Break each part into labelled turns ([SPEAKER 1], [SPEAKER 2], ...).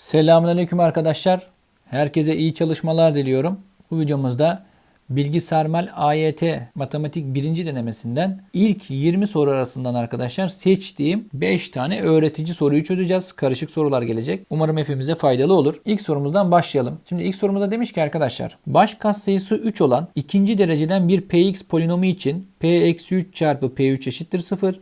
[SPEAKER 1] Selamünaleyküm arkadaşlar. Herkese iyi çalışmalar diliyorum. Bu videomuzda Bilgi Sarmal AYT matematik birinci denemesinden ilk 20 soru arasından arkadaşlar seçtiğim 5 tane öğretici soruyu çözeceğiz. Karışık sorular gelecek. Umarım hepimize faydalı olur. İlk sorumuzdan başlayalım. Şimdi ilk sorumuzda demiş ki arkadaşlar baş katsayısı 3 olan ikinci dereceden bir px polinomu için p-3 çarpı p3 eşittir 0.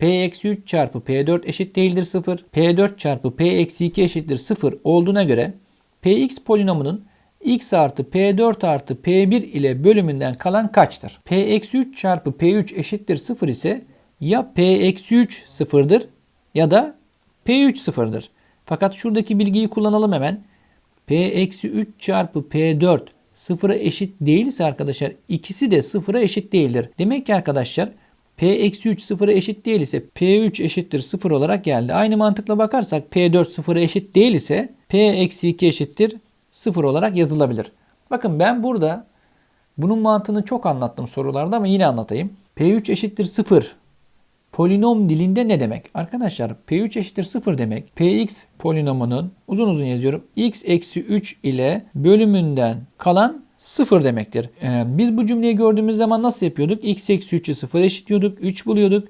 [SPEAKER 1] P-3 çarpı P4 eşit değildir 0. P4 çarpı P-2 eşittir 0 olduğuna göre Px polinomunun x artı P4 artı P1 ile bölümünden kalan kaçtır? P-3 çarpı P3 eşittir 0 ise ya P-3 sıfırdır ya da P3 sıfırdır. Fakat şuradaki bilgiyi kullanalım hemen. P-3 çarpı P4 sıfıra eşit değilse arkadaşlar ikisi de sıfıra eşit değildir. Demek ki arkadaşlar P-3 sıfıra eşit değil ise P3 eşittir 0 olarak geldi. Aynı mantıkla bakarsak P4 sıfıra eşit değil ise P-2 eşittir 0 olarak yazılabilir. Bakın ben burada bunun mantığını çok anlattım sorularda ama yine anlatayım. P3 eşittir 0 polinom dilinde ne demek? Arkadaşlar P3 eşittir 0 demek. Px polinomunun uzun uzun yazıyorum. x eksi 3 ile bölümünden kalan 0 demektir. Ee, biz bu cümleyi gördüğümüz zaman nasıl yapıyorduk? x eksi 3'ü 0 eşitliyorduk. 3 buluyorduk.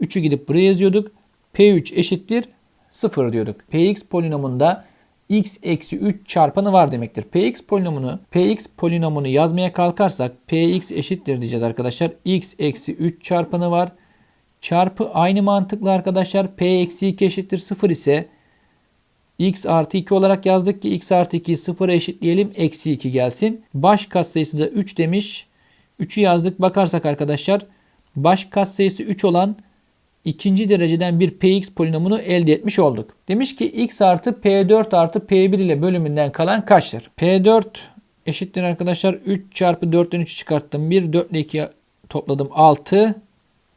[SPEAKER 1] 3'ü gidip buraya yazıyorduk. P3 eşittir 0 diyorduk. Px polinomunda x eksi 3 çarpanı var demektir. Px polinomunu Px polinomunu yazmaya kalkarsak Px eşittir diyeceğiz arkadaşlar. x eksi 3 çarpanı var. Çarpı aynı mantıkla arkadaşlar P eksi 2 eşittir 0 ise x artı 2 olarak yazdık ki x artı 2'yi 0'a eşitleyelim. Eksi 2 gelsin. Baş katsayısı da 3 demiş. 3'ü yazdık. Bakarsak arkadaşlar baş katsayısı 3 olan ikinci dereceden bir px polinomunu elde etmiş olduk. Demiş ki x artı p4 artı p1 ile bölümünden kalan kaçtır? p4 eşittir arkadaşlar 3 çarpı 4'ten 3'ü çıkarttım. 1 4 ile 2 topladım 6.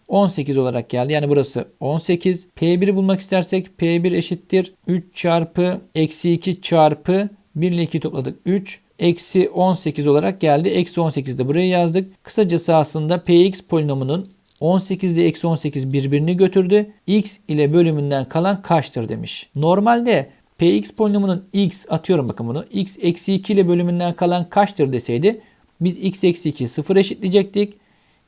[SPEAKER 1] 18 olarak geldi. Yani burası 18. P1'i bulmak istersek P1 eşittir 3 çarpı eksi 2 çarpı 1 ile 2 topladık 3. Eksi 18 olarak geldi. Eksi 18 de buraya yazdık. Kısacası aslında Px polinomunun 18 ile eksi 18 birbirini götürdü. X ile bölümünden kalan kaçtır demiş. Normalde Px polinomunun x atıyorum bakın bunu. x eksi 2 ile bölümünden kalan kaçtır deseydi biz x eksi 2 sıfır eşitleyecektik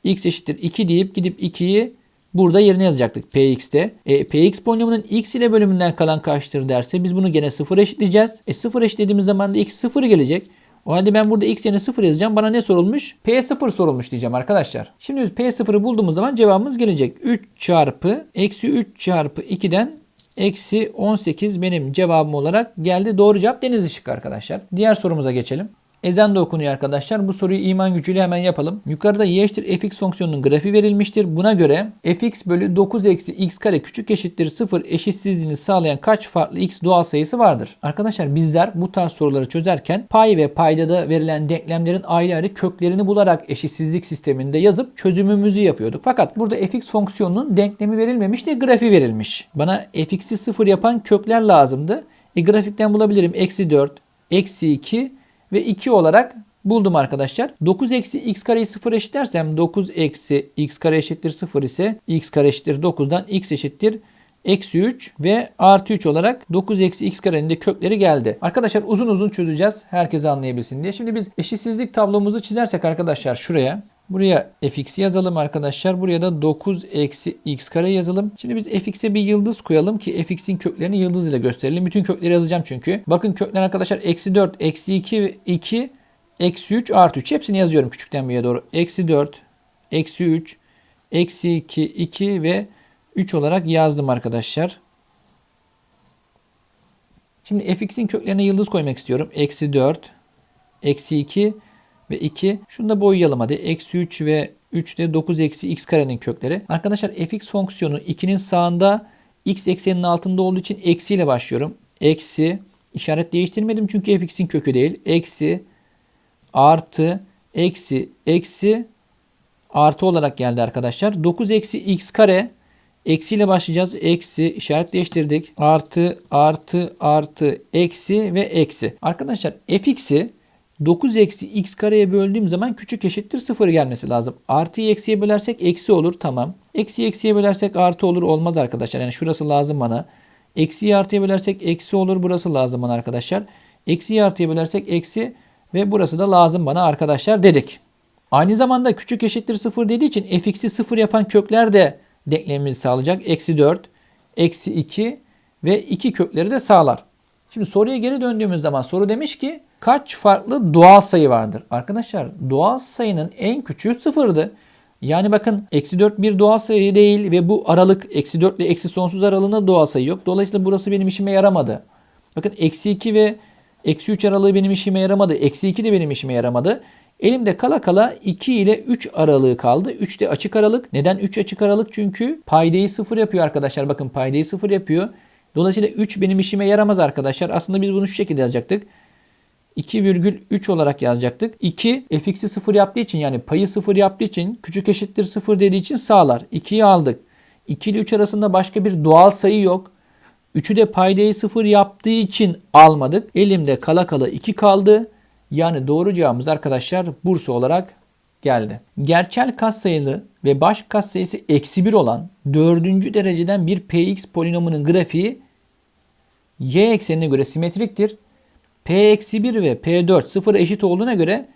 [SPEAKER 1] x eşittir 2 deyip gidip 2'yi burada yerine yazacaktık px'te. E, px polinomunun x ile bölümünden kalan kaçtır derse biz bunu gene 0 eşitleyeceğiz. E 0 eşitlediğimiz zaman da x 0 gelecek. O halde ben burada x yerine 0 yazacağım. Bana ne sorulmuş? P0 sorulmuş diyeceğim arkadaşlar. Şimdi biz P0'ı bulduğumuz zaman cevabımız gelecek. 3 çarpı eksi 3 çarpı 2'den eksi 18 benim cevabım olarak geldi. Doğru cevap deniz ışık arkadaşlar. Diğer sorumuza geçelim. Ezan da okunuyor arkadaşlar. Bu soruyu iman gücüyle hemen yapalım. Yukarıda y fx fonksiyonunun grafiği verilmiştir. Buna göre fx bölü 9 eksi x kare küçük eşittir 0 eşitsizliğini sağlayan kaç farklı x doğal sayısı vardır? Arkadaşlar bizler bu tarz soruları çözerken pay ve paydada verilen denklemlerin ayrı ayrı köklerini bularak eşitsizlik sisteminde yazıp çözümümüzü yapıyorduk. Fakat burada fx fonksiyonunun denklemi verilmemiş de grafiği verilmiş. Bana fx'i 0 yapan kökler lazımdı. E, grafikten bulabilirim. Eksi 4, eksi 2 ve 2 olarak buldum arkadaşlar. 9 eksi x kareyi 0 eşitlersem 9 eksi x kare eşittir 0 ise x kare eşittir 9'dan x eşittir eksi 3 ve artı 3 olarak 9 eksi x karenin de kökleri geldi. Arkadaşlar uzun uzun çözeceğiz. Herkes anlayabilsin diye. Şimdi biz eşitsizlik tablomuzu çizersek arkadaşlar şuraya Buraya fx yazalım arkadaşlar. Buraya da 9 eksi x kare yazalım. Şimdi biz fx'e bir yıldız koyalım ki fx'in köklerini yıldız ile gösterelim. Bütün kökleri yazacağım çünkü. Bakın kökler arkadaşlar eksi 4, eksi 2, 2, eksi 3, artı 3. Hepsini yazıyorum küçükten büyüğe doğru. Eksi 4, eksi 3, eksi 2, 2 ve 3 olarak yazdım arkadaşlar. Şimdi fx'in köklerine yıldız koymak istiyorum. Eksi 4, eksi 2, ve 2. Şunu da boyayalım hadi. Eksi 3 ve 3 de 9 eksi x karenin kökleri. Arkadaşlar fx fonksiyonu 2'nin sağında x ekseninin altında olduğu için eksiyle başlıyorum. Eksi işaret değiştirmedim çünkü fx'in kökü değil. Eksi artı eksi eksi artı olarak geldi arkadaşlar. 9 eksi x kare eksiyle başlayacağız. Eksi işaret değiştirdik. Artı artı artı eksi ve eksi. Arkadaşlar fx'i 9 eksi x kareye böldüğüm zaman küçük eşittir 0 gelmesi lazım. Artıyı eksiye bölersek eksi olur tamam. Eksi eksiye bölersek artı olur olmaz arkadaşlar. Yani şurası lazım bana. Eksiyi artıya bölersek eksi olur. Burası lazım bana arkadaşlar. Eksiyi artıya bölersek eksi ve burası da lazım bana arkadaşlar dedik. Aynı zamanda küçük eşittir 0 dediği için fx'i 0 yapan kökler de denklemimizi sağlayacak. Eksi 4, eksi 2 ve 2 kökleri de sağlar. Şimdi soruya geri döndüğümüz zaman soru demiş ki kaç farklı doğal sayı vardır? Arkadaşlar doğal sayının en küçüğü sıfırdı. Yani bakın eksi 4 bir doğal sayı değil ve bu aralık eksi 4 ile eksi sonsuz aralığında doğal sayı yok. Dolayısıyla burası benim işime yaramadı. Bakın eksi 2 ve eksi 3 aralığı benim işime yaramadı. Eksi 2 de benim işime yaramadı. Elimde kala kala 2 ile 3 aralığı kaldı. 3 de açık aralık. Neden 3 açık aralık? Çünkü paydayı 0 yapıyor arkadaşlar. Bakın paydayı 0 yapıyor. Dolayısıyla 3 benim işime yaramaz arkadaşlar. Aslında biz bunu şu şekilde yazacaktık. 2,3 olarak yazacaktık. 2 fx'i 0 yaptığı için yani payı 0 yaptığı için küçük eşittir 0 dediği için sağlar. 2'yi aldık. 2 ile 3 arasında başka bir doğal sayı yok. 3'ü de paydayı 0 yaptığı için almadık. Elimde kala kala 2 kaldı. Yani doğru cevabımız arkadaşlar Bursa olarak geldi. Gerçel katsayılı ve baş katsayısı eksi 1 olan dördüncü dereceden bir px polinomunun grafiği y eksenine göre simetriktir. p-1 ve p4 sıfır eşit olduğuna göre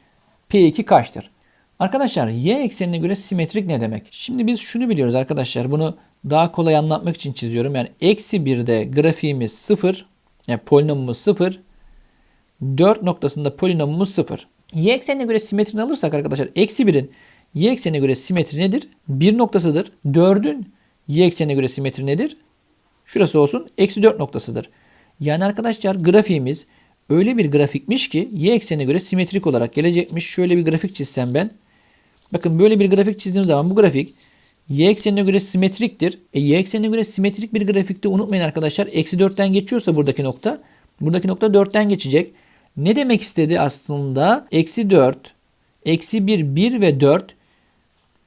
[SPEAKER 1] p2 kaçtır? Arkadaşlar y eksenine göre simetrik ne demek? Şimdi biz şunu biliyoruz arkadaşlar. Bunu daha kolay anlatmak için çiziyorum. Yani eksi 1'de grafiğimiz 0. Yani polinomumuz 0. 4 noktasında polinomumuz 0. Y eksenine göre simetrini alırsak arkadaşlar eksi 1'in y eksenine göre simetri nedir? 1 noktasıdır. 4'ün y eksenine göre simetri nedir? Şurası olsun eksi 4 noktasıdır. Yani arkadaşlar grafiğimiz öyle bir grafikmiş ki y eksenine göre simetrik olarak gelecekmiş. Şöyle bir grafik çizsem ben. Bakın böyle bir grafik çizdiğim zaman bu grafik y eksenine göre simetriktir. E, y eksenine göre simetrik bir grafikte unutmayın arkadaşlar. Eksi 4'ten geçiyorsa buradaki nokta. Buradaki nokta 4'ten geçecek. Ne demek istedi aslında? Eksi 4, eksi 1, 1 ve 4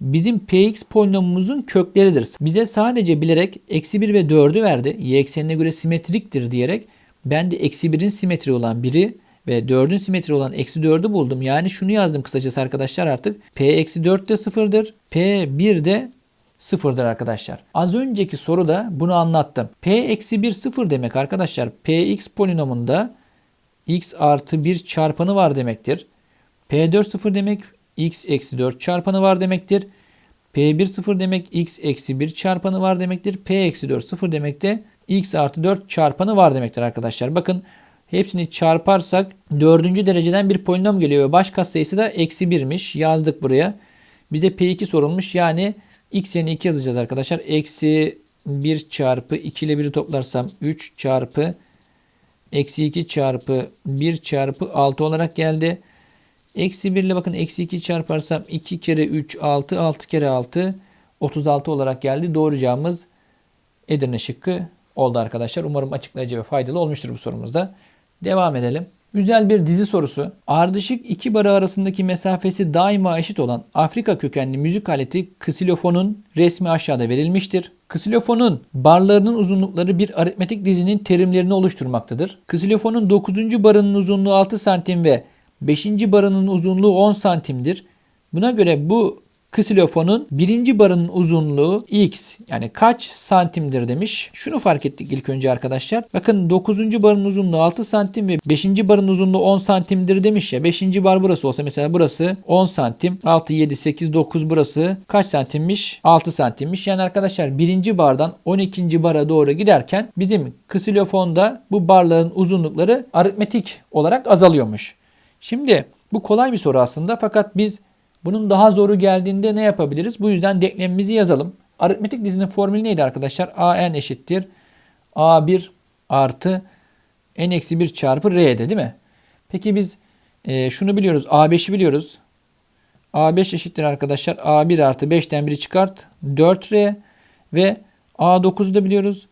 [SPEAKER 1] bizim px polinomumuzun kökleridir. Bize sadece bilerek eksi 1 ve 4'ü verdi. Y eksenine göre simetriktir diyerek ben de eksi 1'in simetri olan 1'i ve 4'ün simetri olan eksi 4'ü buldum. Yani şunu yazdım kısacası arkadaşlar artık. P eksi 4 de sıfırdır. P 1 de sıfırdır arkadaşlar. Az önceki soruda bunu anlattım. P eksi 1 sıfır demek arkadaşlar. Px polinomunda x artı 1 çarpanı var demektir. P4 0 demek x eksi 4 çarpanı var demektir. P1 0 demek x eksi 1 çarpanı var demektir. P eksi 4 0 demek de x artı 4 çarpanı var demektir arkadaşlar. Bakın hepsini çarparsak 4. dereceden bir polinom geliyor. Baş katsayısı da eksi 1'miş. Yazdık buraya. Bize P2 sorulmuş. Yani x yerine 2 yazacağız arkadaşlar. Eksi 1 çarpı 2 ile 1'i toplarsam 3 çarpı Eksi 2 çarpı 1 çarpı 6 olarak geldi. Eksi 1 ile bakın eksi 2 çarparsam 2 kere 3 6 6 kere 6 36 olarak geldi. Doğru cevabımız Edirne şıkkı oldu arkadaşlar. Umarım açıklayıcı ve faydalı olmuştur bu sorumuzda. Devam edelim. Güzel bir dizi sorusu. Ardışık iki barı arasındaki mesafesi daima eşit olan Afrika kökenli müzik aleti ksilofonun resmi aşağıda verilmiştir. Ksilofonun barlarının uzunlukları bir aritmetik dizinin terimlerini oluşturmaktadır. Ksilofonun 9. barının uzunluğu 6 santim ve 5. barının uzunluğu 10 santimdir. Buna göre bu ksilofonun birinci barının uzunluğu x yani kaç santimdir demiş. Şunu fark ettik ilk önce arkadaşlar. Bakın 9. barın uzunluğu 6 santim ve 5. barın uzunluğu 10 santimdir demiş ya. 5. bar burası olsa mesela burası 10 santim. 6, 7, 8, 9 burası kaç santimmiş? 6 santimmiş. Yani arkadaşlar birinci bardan 12. bara doğru giderken bizim ksilofonda bu barların uzunlukları aritmetik olarak azalıyormuş. Şimdi bu kolay bir soru aslında fakat biz bunun daha zoru geldiğinde ne yapabiliriz? Bu yüzden denklemimizi yazalım. Aritmetik dizinin formülü neydi arkadaşlar? a n eşittir. A1 artı n eksi 1 çarpı R'de değil mi? Peki biz e, şunu biliyoruz. A5'i biliyoruz. A5 eşittir arkadaşlar. A1 artı 5'ten 1'i çıkart. 4R ve A9'u da biliyoruz.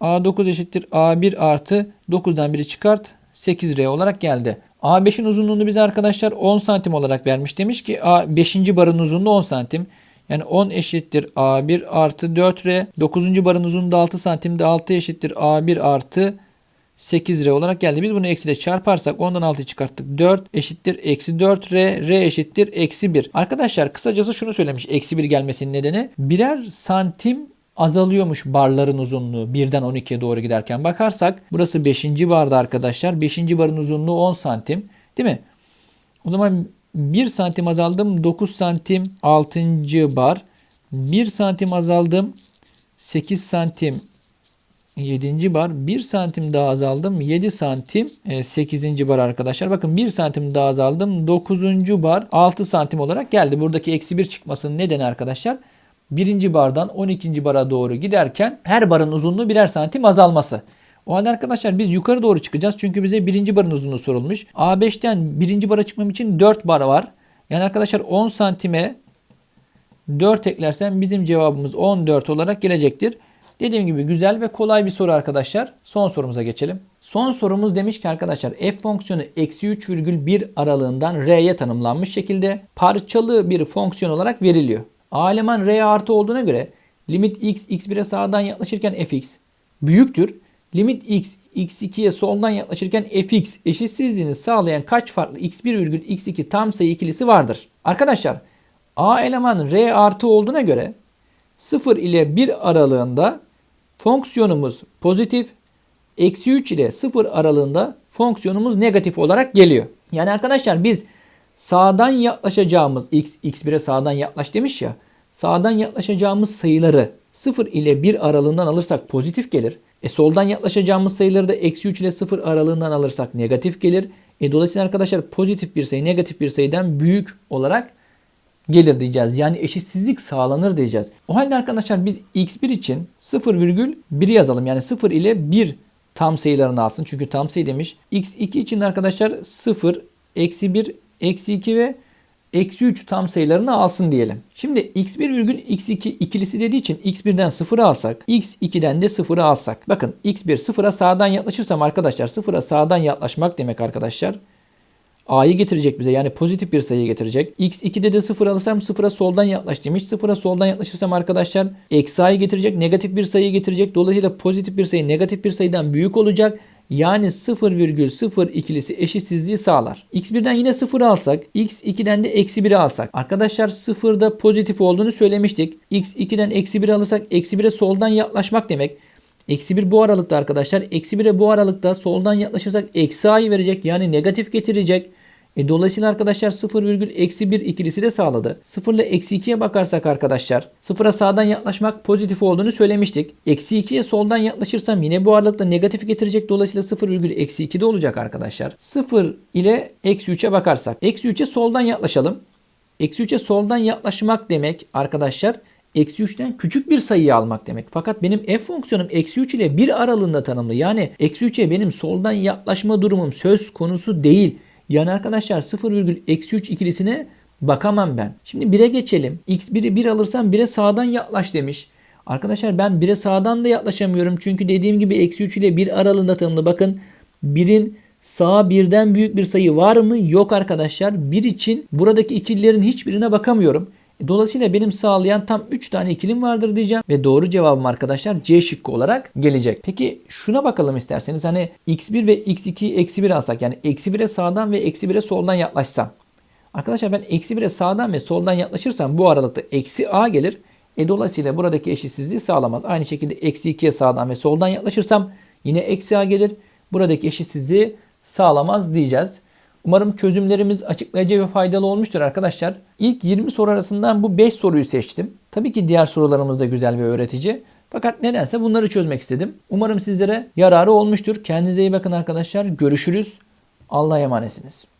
[SPEAKER 1] A9 eşittir. A1 artı 9'dan 1'i çıkart. 8R olarak geldi. A5'in uzunluğunu bize arkadaşlar 10 santim olarak vermiş. Demiş ki A5. barın uzunluğu 10 santim. Yani 10 eşittir A1 artı 4R. 9. barın uzunluğu 6 santim de 6 eşittir A1 artı 8R olarak geldi. Biz bunu eksiyle çarparsak ondan 6 çıkarttık. 4 eşittir eksi 4R. R eşittir eksi 1. Arkadaşlar kısacası şunu söylemiş eksi 1 gelmesinin nedeni. Birer santim azalıyormuş barların uzunluğu birden 12'ye doğru giderken bakarsak burası 5. barda arkadaşlar. 5. barın uzunluğu 10 santim değil mi? O zaman 1 santim azaldım 9 santim 6. bar. 1 santim azaldım 8 santim 7. bar 1 santim daha azaldım 7 santim 8. bar arkadaşlar. Bakın 1 santim daha azaldım 9. bar 6 santim olarak geldi. Buradaki eksi 1 çıkmasının nedeni arkadaşlar birinci bardan 12. bara doğru giderken her barın uzunluğu birer santim azalması. O halde arkadaşlar biz yukarı doğru çıkacağız. Çünkü bize birinci barın uzunluğu sorulmuş. A5'ten birinci bara çıkmam için 4 bar var. Yani arkadaşlar 10 santime 4 eklersem bizim cevabımız 14 olarak gelecektir. Dediğim gibi güzel ve kolay bir soru arkadaşlar. Son sorumuza geçelim. Son sorumuz demiş ki arkadaşlar f fonksiyonu eksi 3,1 aralığından r'ye tanımlanmış şekilde parçalı bir fonksiyon olarak veriliyor. A eleman r artı olduğuna göre limit x x1'e sağdan yaklaşırken fx büyüktür. Limit x x2'ye soldan yaklaşırken fx eşitsizliğini sağlayan kaç farklı x1 virgül x2 tam sayı ikilisi vardır? Arkadaşlar A eleman r artı olduğuna göre 0 ile 1 aralığında fonksiyonumuz pozitif, eksi 3 ile 0 aralığında fonksiyonumuz negatif olarak geliyor. Yani arkadaşlar biz sağdan yaklaşacağımız x, x1'e sağdan yaklaş demiş ya. Sağdan yaklaşacağımız sayıları 0 ile 1 aralığından alırsak pozitif gelir. E soldan yaklaşacağımız sayıları da eksi 3 ile 0 aralığından alırsak negatif gelir. E dolayısıyla arkadaşlar pozitif bir sayı negatif bir sayıdan büyük olarak gelir diyeceğiz. Yani eşitsizlik sağlanır diyeceğiz. O halde arkadaşlar biz x1 için 0,1 yazalım. Yani 0 ile 1 tam sayılarını alsın. Çünkü tam sayı demiş. x2 için arkadaşlar 0, eksi 1, eksi 2 ve eksi 3 tam sayılarını alsın diyelim. Şimdi x1 virgül x2 ikilisi dediği için x1'den 0'ı alsak, x2'den de 0'ı alsak. Bakın x1 0'a sağdan yaklaşırsam arkadaşlar 0'a sağdan yaklaşmak demek arkadaşlar. A'yı getirecek bize yani pozitif bir sayı getirecek. X2'de de 0 alırsam 0'a soldan yaklaş demiş. 0'a soldan yaklaşırsam arkadaşlar eksi A'yı getirecek. Negatif bir sayı getirecek. Dolayısıyla pozitif bir sayı negatif bir sayıdan büyük olacak. Yani 0,0 ikilisi eşitsizliği sağlar. X1'den yine 0 alsak, X2'den de eksi 1'i alsak. Arkadaşlar 0'da pozitif olduğunu söylemiştik. X2'den eksi 1 alırsak eksi 1'e soldan yaklaşmak demek. Eksi 1 bu aralıkta arkadaşlar. Eksi 1'e bu aralıkta soldan yaklaşırsak eksi a'yı verecek. Yani negatif getirecek. E, dolayısıyla arkadaşlar 0 virgül eksi 1 ikilisi de sağladı. 0 ile eksi 2'ye bakarsak arkadaşlar 0'a sağdan yaklaşmak pozitif olduğunu söylemiştik. Eksi 2'ye soldan yaklaşırsam yine bu aralıkta negatif getirecek. Dolayısıyla 0 virgül eksi 2 de olacak arkadaşlar. 0 ile eksi 3'e bakarsak. Eksi 3'e soldan yaklaşalım. Eksi 3'e soldan yaklaşmak demek arkadaşlar eksi 3'ten küçük bir sayıyı almak demek. Fakat benim f fonksiyonum eksi 3 ile 1 aralığında tanımlı. Yani eksi 3'e benim soldan yaklaşma durumum söz konusu değil. Yani arkadaşlar 0,-3 ikilisine bakamam ben. Şimdi 1'e geçelim. x1'i 1 alırsam 1'e sağdan yaklaş demiş. Arkadaşlar ben 1'e sağdan da yaklaşamıyorum. Çünkü dediğim gibi eksi 3 ile 1 aralığında tanımlı. Bakın 1'in sağ birden büyük bir sayı var mı? Yok arkadaşlar. 1 için buradaki ikililerin hiçbirine bakamıyorum. Dolayısıyla benim sağlayan tam 3 tane ikilim vardır diyeceğim. Ve doğru cevabım arkadaşlar C şıkkı olarak gelecek. Peki şuna bakalım isterseniz. Hani x1 ve x2 eksi 1 alsak. Yani eksi 1'e sağdan ve eksi 1'e soldan yaklaşsam. Arkadaşlar ben eksi 1'e sağdan ve soldan yaklaşırsam bu aralıkta eksi a gelir. E dolayısıyla buradaki eşitsizliği sağlamaz. Aynı şekilde eksi 2'ye sağdan ve soldan yaklaşırsam yine eksi a gelir. Buradaki eşitsizliği sağlamaz diyeceğiz. Umarım çözümlerimiz açıklayıcı ve faydalı olmuştur arkadaşlar. İlk 20 soru arasından bu 5 soruyu seçtim. Tabii ki diğer sorularımız da güzel ve öğretici. Fakat nedense bunları çözmek istedim. Umarım sizlere yararı olmuştur. Kendinize iyi bakın arkadaşlar. Görüşürüz. Allah'a emanetsiniz.